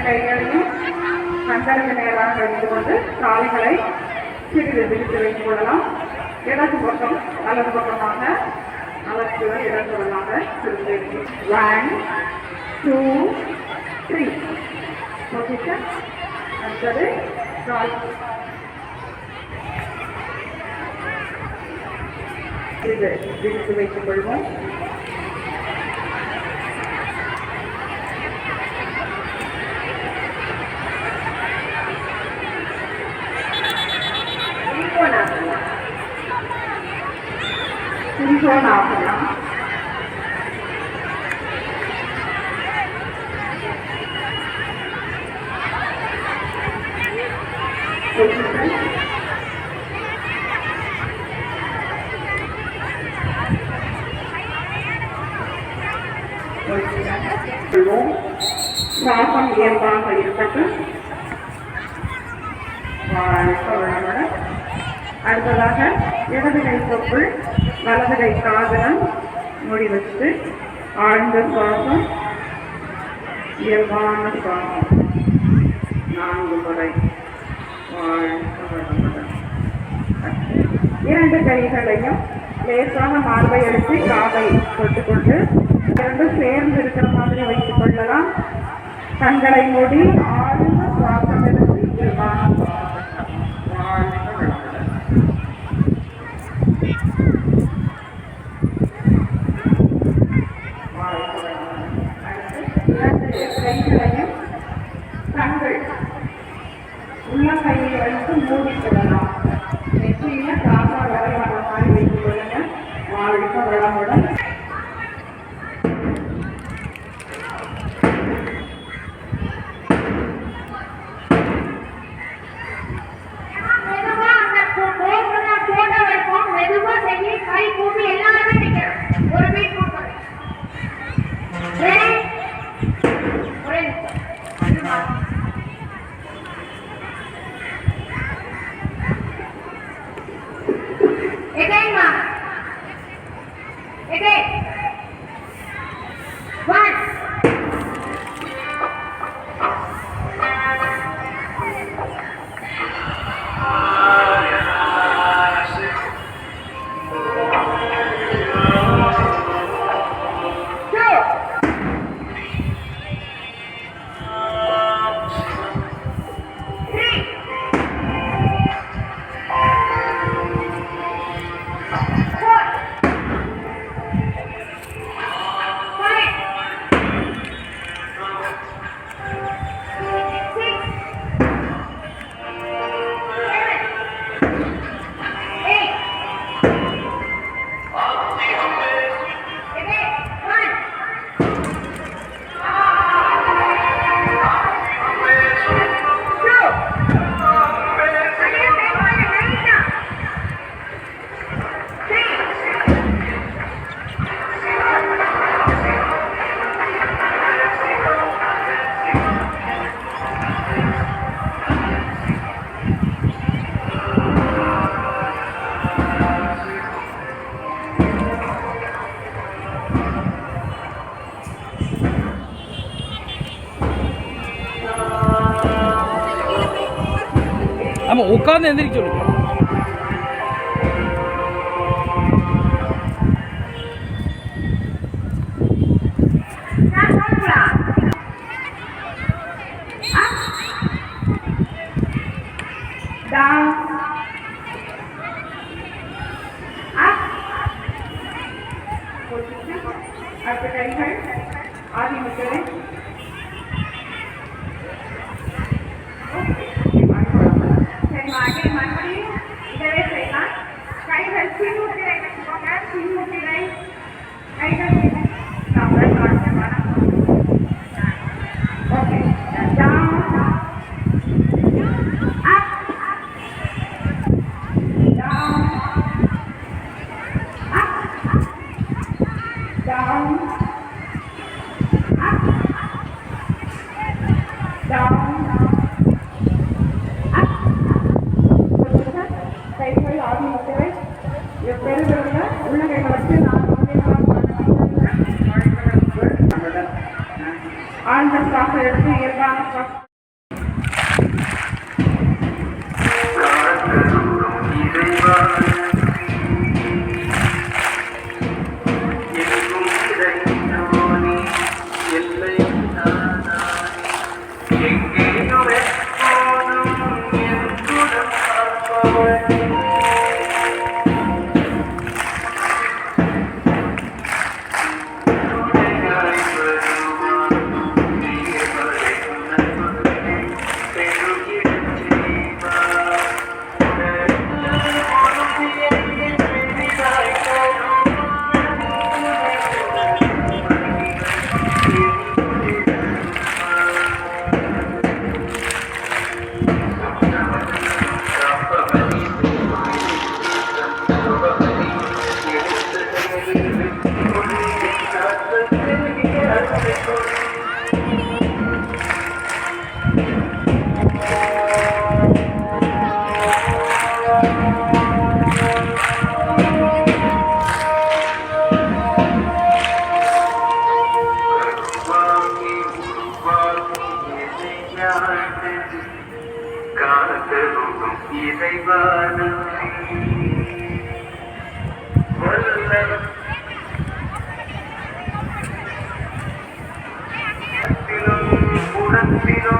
இரண்டு கைகளையும் கண்களுக்கு நேராக வைத்து கொண்டு காலைகளை சிறிது விரித்து வைத்துக் கொள்ளலாம். இடது பக்கம் வலது பக்கமாக வளர்ச்சிகள் இடது பக்கமாக சிறிது ஒன் டூ த்ரீ பொசிஷன் அடுத்தது கால். சிறிது விரித்து வைத்துக் கொள்வோம். திரிகோணாசனம் சுவாசம் இயல்பாக இருக்கட்டும் வாழ்க வளமுடன் அடுத்ததாக இடது கை தொப்புள் வலது கை காதலம் மூடி வச்சு ஆழ்ந்த சுவாசம் இயல்பான சுவாசம். நான்கு முறை இரண்டு கைகளையும் லேசான மார்பை எடுத்து காதை தொட்டுக்கொண்டு இரண்டும் சேர்ந்து இருக்கிற மாதிரி வைத்துக் கொள்ளலாம். கண்களை மூடி ஆழ்ந்த சுவாசம் எடுத்து இயல்பான சுவாசம். ஆமா உட்காந்து எந்திரிக்க சொல்லுங்க அடுத்த கைகள் ஆதி Down. رب العالمين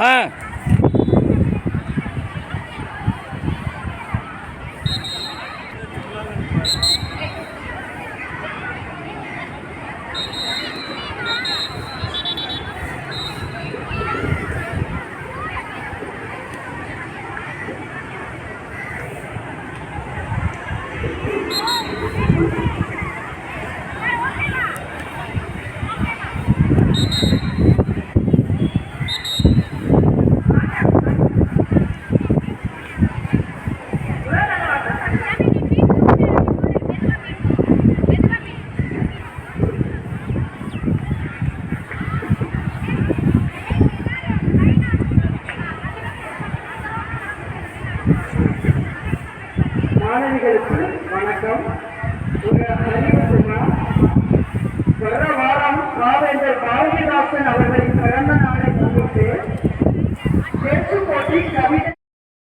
哎。